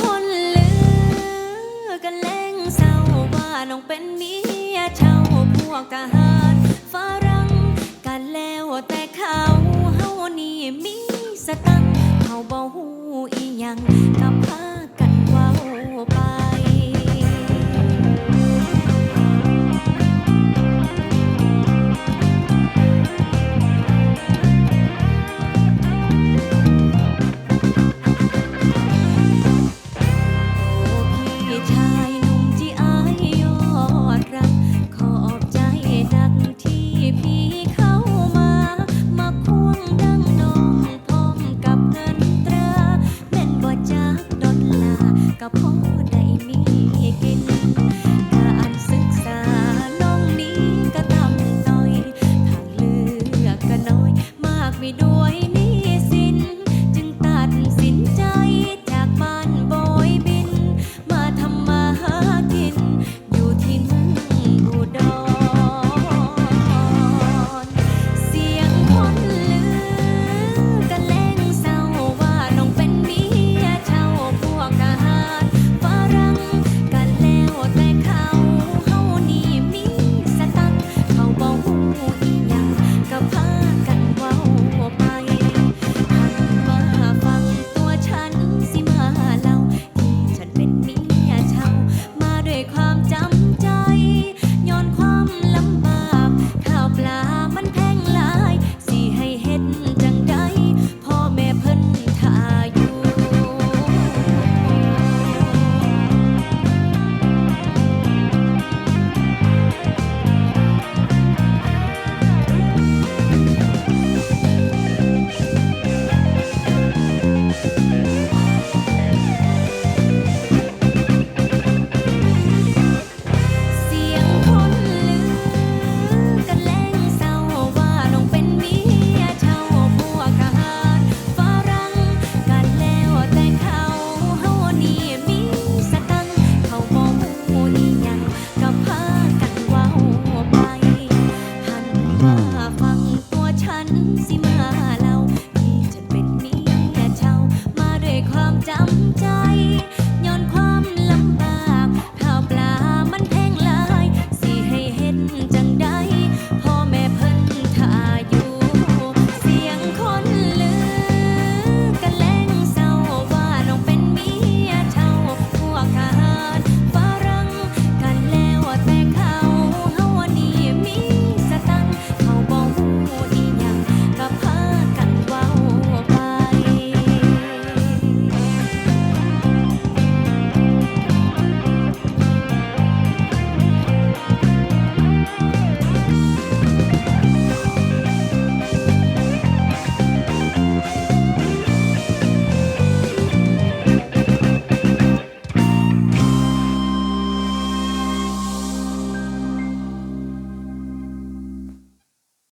คนลือกันแล้งเศร้าว่าน้องเป็นเมียเช่าพวกทหารฝรั่งกันแล้วแต่เขาเฮานีมีสตังเขาบ่ฮู้อีหยังกับพา